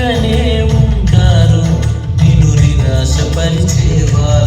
దగ్గరనే ఉంటారు. నిన్ను నిరాశపరిచేవారు